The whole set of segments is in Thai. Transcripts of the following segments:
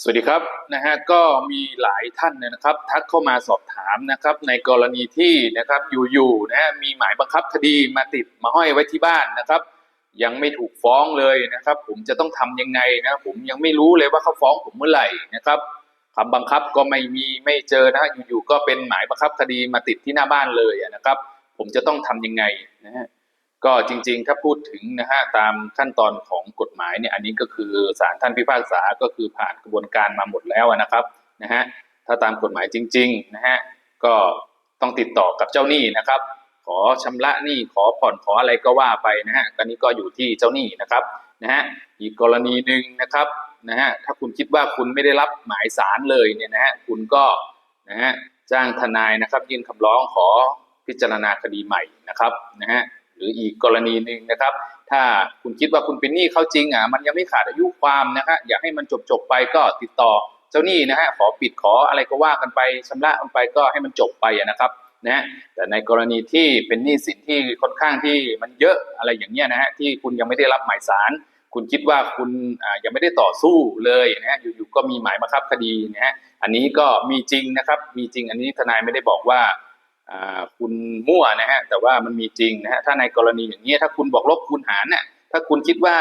สวัสดีครับนะฮะก็มีหลายท่านเนยนะครับ ทักเข้ามาสอบถามนะครับในกรณีที่นะครับอยู่ๆนะมีหมายบังคับคดีมาติดมาห้อยไว้ที่บ้านนะครับ ยังไม่ถูกฟ้องเลยนะครับ ผมจะต้องทำยังไงนะผมยังไม่รู้เลยว่าเขาฟ้องผมเมื่อไหร่นะครับคำบังคับก็ไม่มีไม่เจอนะฮะอยู่ๆก็เป็นหมายบังคับคดีมาติดที่หน้าบ้านเลยนะครับ ผมจะต้องทำยังไงนะฮะ ก็จริงๆ ถ้าพูดถึงนะฮะตามขั้นตอนของกฎหมายเนี่ยอันนี้ก็คือศาลท่านพิพากษาก็คือผ่านกระบวนการมาหมดแล้วนะครับนะฮะถ้าตามกฎหมายจริงๆนะฮะก็ต้องติดต่อกับเจ้าหนี้นะครับ ขอชำระหนี้ขอผ่อนขออะไรก็ว่าไปนะฮะอันนี้ก็อยู่ที่เจ้าหนี้นะครับนะฮะอีกกรณีหนึ่งนะครับนะฮะถ้าคุณคิดว่าคุณไม่ได้รับหมายสารเลยเนี่ยนะฮะคุณก็นะฮะจ้างทนายนะครับยื่นคำร้องขอพิจารณาคดีใหม่นะครับนะฮะ หรืออีกกรณีหนึ่งนะครับ ถ้าคุณคิดว่าคุณเป็นหนี้เขาจริงอะมันยังไม่ขาดอายุความนะฮะอยากให้มันจบจบไปก็ติดต่อเจ้าหนี้นะฮะขอปิดขออะไรก็ว่ากันไปชำระกันไปก็ให้มันจบไปนะครับนะแต่ในกรณีที่เป็นหนี้สินที่ค่อนข้างที่มันเยอะอะไรอย่างเงี้ยนะฮะที่คุณยังไม่ได้รับหมายสารคุณคิดว่าคุณอ่ายังไม่ได้ต่อสู้เลยนะฮะอยู่ๆก็มีหมายบังคับคดีนะฮะอันนี้ก็มีจริงนะครับ มีจริงอันนี้ทนายไม่ได้บอกว่า คุณมั่วนะฮะแต่ว่ามันมีจริงนะฮะถ้าในกรณีอย่างนี้ถ้าคุณบอกลบคูณหารเนี่ยถ้าคุณคิดว่า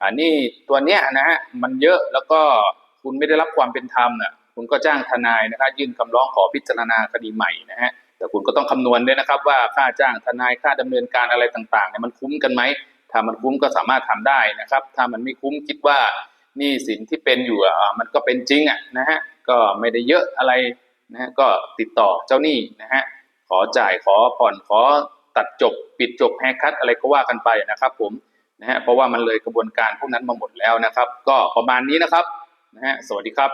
อ่านี่ตัวเนี้ยนะฮะมันเยอะแล้วก็คุณไม่ได้รับความเป็นธรรมน่ะคุณก็จ้างทนายนะครับยื่นคำร้องขอพิจารณาคดีใหม่นะฮะแต่คุณก็ต้องคำนวณด้วยนะครับว่าค่าจ้างทนายค่าดำเนินการอะไรต่างๆเนี่ยมันคุ้มกันไหมถ้ามันคุ้มก็สามารถทำได้นะครับ ถ้ามันไม่คุ้มคิดว่านี่สินที่เป็นอยู่อะมันก็เป็นจริงอะนะฮะก็ไม่ได้เยอะอะไรนะฮะก็ติดต่อเจ้าหนี้นะฮะ อจ่ายขอผ่อนขอตัดจบ ปิดจบแฮกคัตอะไรก็ว่ากันไปนะครับ ผมนะฮะเพราะว่ามันเลยกระบวนการพวกนั้นมาหมดแล้วนะครับ ก็ประมาณนี้นะครับนะฮะสวัสดีครับ